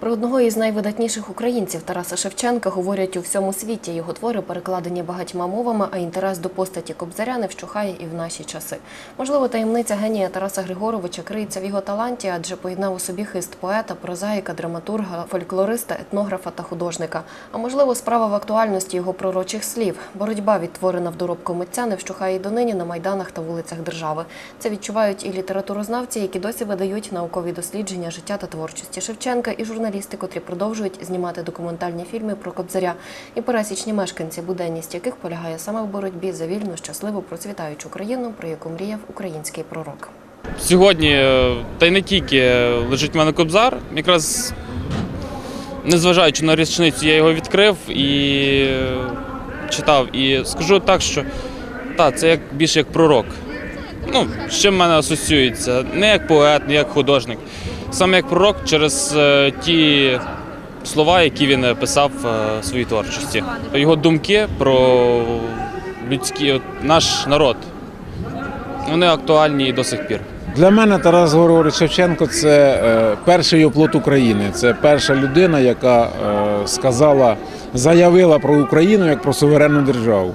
Про одного із найвидатніших українців Тараса Шевченка говорять у всьому світі. Його твори перекладені багатьма мовами, а інтерес до постаті Кобзаря не вщухає і в наші часи. Можливо, таємниця генія Тараса Григоровича криється в його таланті, адже поєднав у собі хист поета, прозаїка, драматурга, фольклориста, етнографа та художника. А можливо, справа в актуальності його пророчих слів. Боротьба, відтворена в доробку митця, не вщухає й донині на майданах та вулицях держави. Це відчувають і літературознавці, які досі видають наукові дослідження життя та творчості Шевченка, і журналісти, котрі продовжують знімати документальні фільми про Кобзаря, і пересічні мешканці, буденність яких полягає саме в боротьбі за вільну, щасливу, процвітаючу країну, про яку мріяв український пророк. Сьогодні, е, та й не тільки е, лежить в мене кобзар. Якраз незважаючи на річницю, я його відкрив і е, читав. І скажу так, що та, це як більше як пророк. Ну, з чим мене асоціюється? Не як поет, не як художник. Саме як пророк через е, ті слова, які він писав е, в своїй творчості. Його думки про людський наш народ. Вони актуальні і до сих пір. Для мене Тарас Григорович Шевченко це е, перший оплот України. Це перша людина, яка сказала, заявила про Україну як про суверенну державу.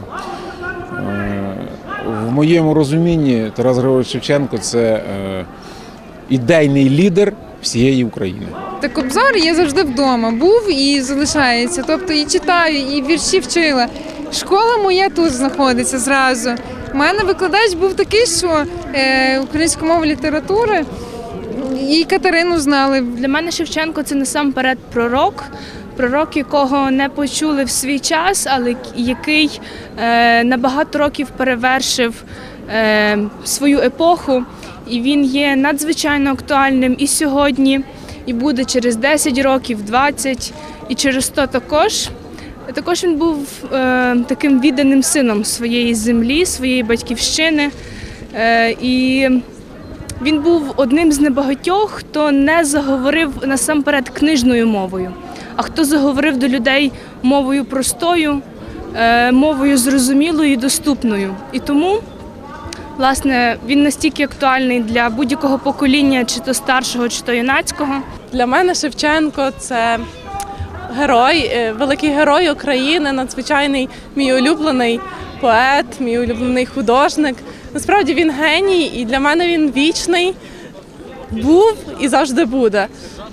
Моєму розумінні Тарас Григорович Шевченко це е, ідейний лідер всієї України. Та Кобзар я завжди вдома був і залишається. Тобто і читаю, і вірші вчила. Школа моя тут знаходиться зразу. У мене викладач був такий, що е, українську мову літератури і Катерину знали. Для мене Шевченко це насамперед пророк, пророк, якого не почули в свій час, але який е, на багато років перевершив е, свою епоху. І він є надзвичайно актуальним і сьогодні, і буде через 10 років, 20, і через 100 також. Також він був е, таким відданим сином своєї землі, своєї батьківщини. Е, і він був одним з небагатьох, хто не заговорив насамперед книжною мовою, а хто заговорив до людей мовою простою, е, мовою зрозумілою і доступною. І тому, власне, він настільки актуальний для будь-якого покоління, чи то старшого, чи то юнацького. Для мене Шевченко це герой, е, великий герой України, надзвичайний мій улюблений поет, мій улюблений художник. Насправді він геній, і для мене він вічний був і завжди буде.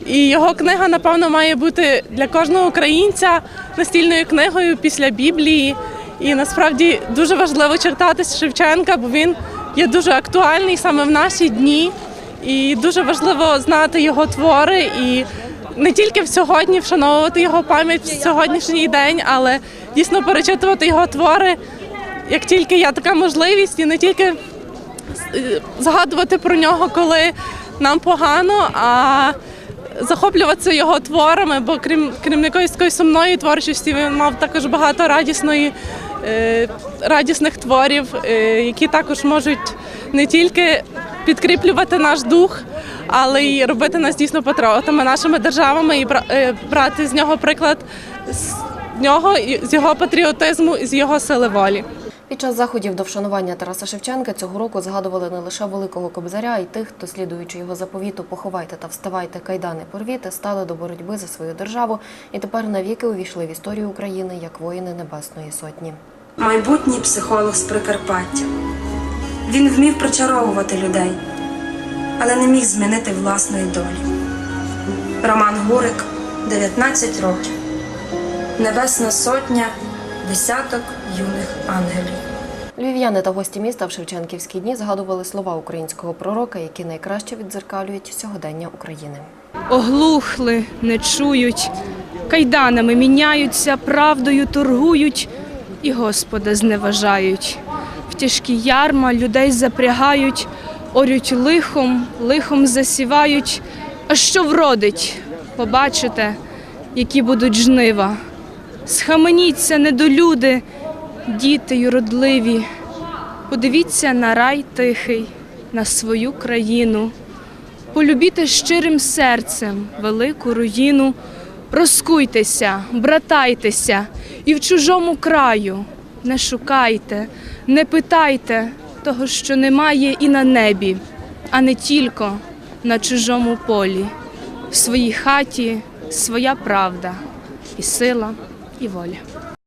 І його книга, напевно, має бути для кожного українця настільною книгою після Біблії. І насправді дуже важливо читати Шевченка, бо він є дуже актуальний саме в наші дні. І дуже важливо знати його твори і не тільки в сьогодні вшановувати його пам'ять в сьогоднішній день, але дійсно перечитувати його твори, як тільки є така можливість, і не тільки е, згадувати про нього, коли нам погано, а захоплюватися його творами, бо крім, крім якоїсь такої сумної творчості, він мав також багато радісної, е, радісних творів, е, які також можуть не тільки підкріплювати наш дух, але й робити нас дійсно патріотами нашими державами і бра- брати з нього приклад з нього, з його патріотизму і з його сили волі. Під час заходів до вшанування Тараса Шевченка цього року згадували не лише великого кобзаря, й тих, хто, слідуючи його заповіту «Поховайте та вставайте, кайдани порвіте», стали до боротьби за свою державу і тепер навіки увійшли в історію України як воїни Небесної Сотні. майбутній психолог з Прикарпаття. Він вмів причаровувати людей, але не міг змінити власної долі. Роман Гурик, 19 років. Небесна сотня, десяток юних ангелів. Львів'яни та гості міста в Шевченківські дні згадували слова українського пророка, які найкраще віддзеркалюють сьогодення України. Оглухли, не чують, кайданами міняються, правдою торгують і Господа зневажають. В тяжкі ярма людей запрягають, орють лихом, лихом засівають. А що вродить? Побачите, які будуть жнива. Схаменіться, недолюди, діти юродливі. Подивіться на рай тихий, на свою країну. Полюбіте щирим серцем велику руїну, розкуйтеся, братайтеся, і в чужому краю не шукайте, не питайте того, що немає і на небі, а не тільки на чужому полі. В своїй хаті своя правда, і сила, і воля.